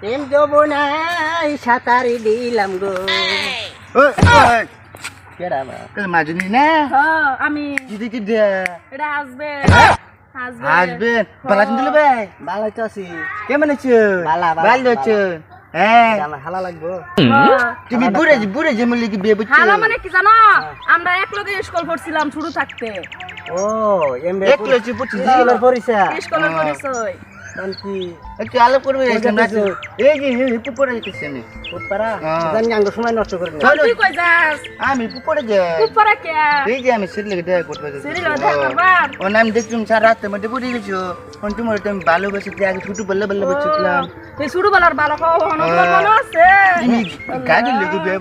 প্রেম দেব নাই সাঁতারি দিলাম গো। ওই ওই কেডা বা কাল মাজনি না। হ্যাঁ আমি। দিদি কি এটা আসবে। আসবে। ভালো আছেন দিলে ভাই ভালো তো আছি। কেমন আছো? ভালো, ভালো, ভালো আছো? হ্যাঁ। আমার হালা লাগবো। হ্যাঁ। তুমি বুড়ে বুড়ে যে মূল্য কি বিয়ে বুঝছ হালা মানে কি জানো? আমরা এক লগে স্কুল পড়ছিলাম শুরু থাকতে। ও এমবে স্কুলের পরিচয়। স্কুলের পরিচয়। কোন কি একটু আলাপ করবে? এই যে হিপু পড়ে যেতেছি আমি ফুটপাড়া? হ্যাঁ। জানি আঙ্গ সময় নষ্ট করে না চলো। তুই কই যাস? আমি পড়ে যাই। পরে কে? এই যে আমি সিরিয়াল দেখা করতে সিরিয়াল দেখা করবার? ও নাম দেখছুম সারা রাতের মধ্যে পড়ে গেছো। তোমার তো আমি ভালোবাসি আগে ছোট বললে বললে বলছিলাম এই শুরু বেলার ভালো খাওয়া হনো আছে। তুমি গাড়ির বিয়ে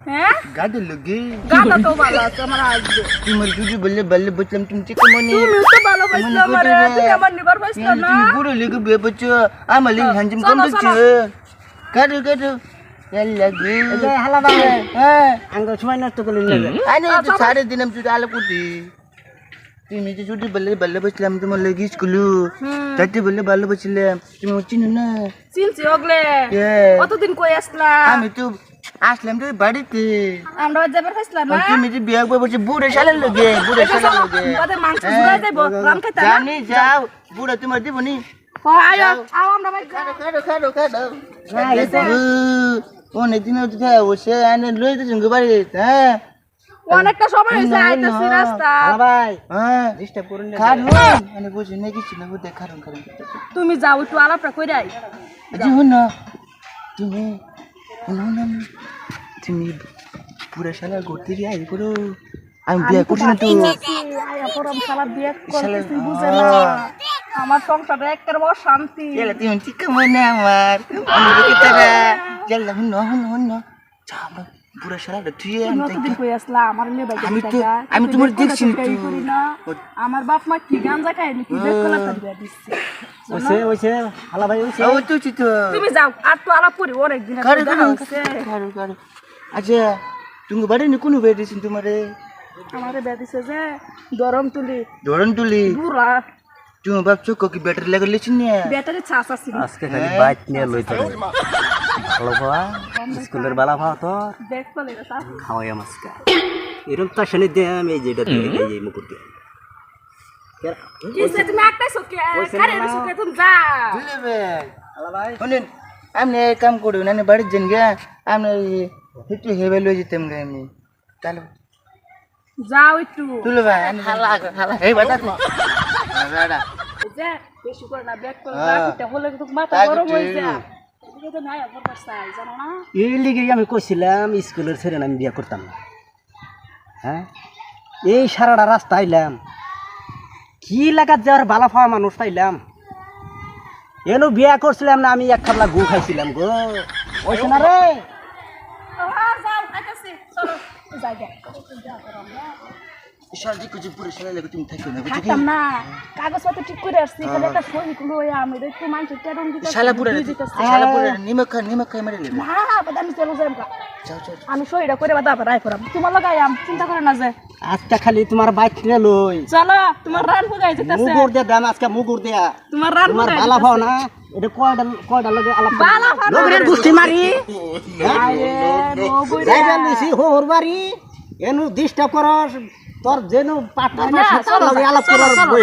হ্যাঁ? গাড়ির লোকে গাটা তো ভালো আছে আমার আসবে। তোমার যদি বললে বললে বলছিলাম তুমি ঠিক মনে তুমি তো ভালো পাইছিল আমার তুই আমার নিবার পাইছিল না? তুমি লোকে বিয়ে করছ আমার লিগে হাঞ্জিম কম দেখছ কাটো কাটো লাগে। হ্যাঁ। তুমি যে ছুটি বললে বললে বসলাম তোমার লেগে স্কুলু চারটে বললে ভালো বসলাম তুমি চিনো না? চিনছি ওগলে। Yeah. কতদিন কই আসলাম আমি তো আসলাম তো বাড়িতে। আমরা যাবার পাইছিলাম না? তুমি যে বিয়ে করে বলছো বুড়ে সালের লগে বুড়ে সালের লগে। ওদের মাংস জুড়াই দেব রাম খাইতে না? জানি যাও। বুড়া তোমার দিব নি ও আয়ো আও আমরা ভাই খাড়ো খাড়ো খাড়ো খাড়ো। না এটা অনেকদিন হচ্ছে বসে আনে লই তো সঙ্গে বাড়িতে হ্যাঁ। অনেকটা সময় হয়েছে আইতেছি রাস্তা। ভাই হ্যাঁ। ডিস্টার্ব করুন না খারুন মানে বুঝি নাকি ছিল বুঝে খারুন খারুন তুমি যাও একটু আলাপটা কইরাই। আচ্ছা হন তুমি হন হন তুমি পুরা শালা ঘুরতে গিয়ে আই করো আমি বিয়ে করছি না তো। আয়া বিয়ে করতেছি বুঝে না। আমার সংসারে একের বড় শান্তি। এলা তুমি ঠিক মনে আমার আমি দেখে তারা চল হন হন হন চা আমরা পুরা শালা তুই আমি কতদিন কই আসলা? আমার মেয়ে বাইকে আমি তো- আমি তোমার দেখছি না আমার বাপ মা কি গাঞ্জা খায় নাকি? বেশ কলা তারিয়া দিচ্ছে। ওইছে হালা ভাই ওইছে ও তো তুমি যাও আর তো আলাপ করি অনেক দিন খারু দেখা আচ্ছা তুমি বাড়ি নি কোনো বেড়ে দিছেন তোমারে? আমারে বে দিছে যে গরম তুলি ধরন তুলি বুড়া। তুমি ভাবছ কি ব্যাটারি লাগা লেছিন না ব্যাটারি ছাস আছে। আজকে খালি বাইক নিয়ে লইতে হবে। ভালো ভাবা? স্কুলের বালা ভাও তো দেখ পালে তা খাওয়াই আমাস্কা এরকম তো শুনে দে আমি এই যেটা এই এই মুকুট দিয়ে। কি সে তুমি একটা সুকে কারে যা। এক কাম করুন আমি একটু হেবে লয়ে যেতাম গে আমি। তাহলে যাও একটু। তুলো ভাই আমি হালা হালা এই বাটা তুই। দাদা যে বেশি করে না ব্যাক করে হ্যাঁ। হলে তো মাথা গরম হয়ে ঠিক। যায়। এদিকে তো নাই অপর চাই জানো না? এই লিগে আমি কইছিলাম স্কুলের ছেড়ে আমি বিয়ে করতাম না। হ্যাঁ? এই সারাটা রাস্তা আইলাম। কি লাগাত যাওয়ার বালা পাওয়া মানুষ পাইলাম। এনো বিয়া করছিলাম না আমি এক খাবলা গু খাইছিলাম গো। ওইছে না রে? সাজি কিছু পুরো শালা লাগে তুমি থাকো না কি? থাকতাম না। কাগজপত্র ঠিক করে আসছি খালি একটা সই গুলো আমি একটু মানুষ টেরন দিতে শালা পুরা শালা পুরা নিমক নিমক মারে লেবে। না বাদ আমি চলে যাও যাও আমি সইটা করে বাদ রাই করাম। তোমার লাগাই আম চিন্তা করে না যে। আজকে খালি তোমার বাইক কিনে লই। চলো তোমার রান বুঝাই যেতেছে। মুগুর দিয়ে দাম আজকে মুগুর দেয়া। তোমার রান তোমার বালা পাও না। এটা কয়টা কয়টা লগে? আলাপ করব? বালা পাও না। লগরে দুষ্টি মারি। যাইবা নিছি হোর বাড়ি। এনু ডিস্টার্ব করস তোর যেন পার্টনার লগে আলাপ করার বই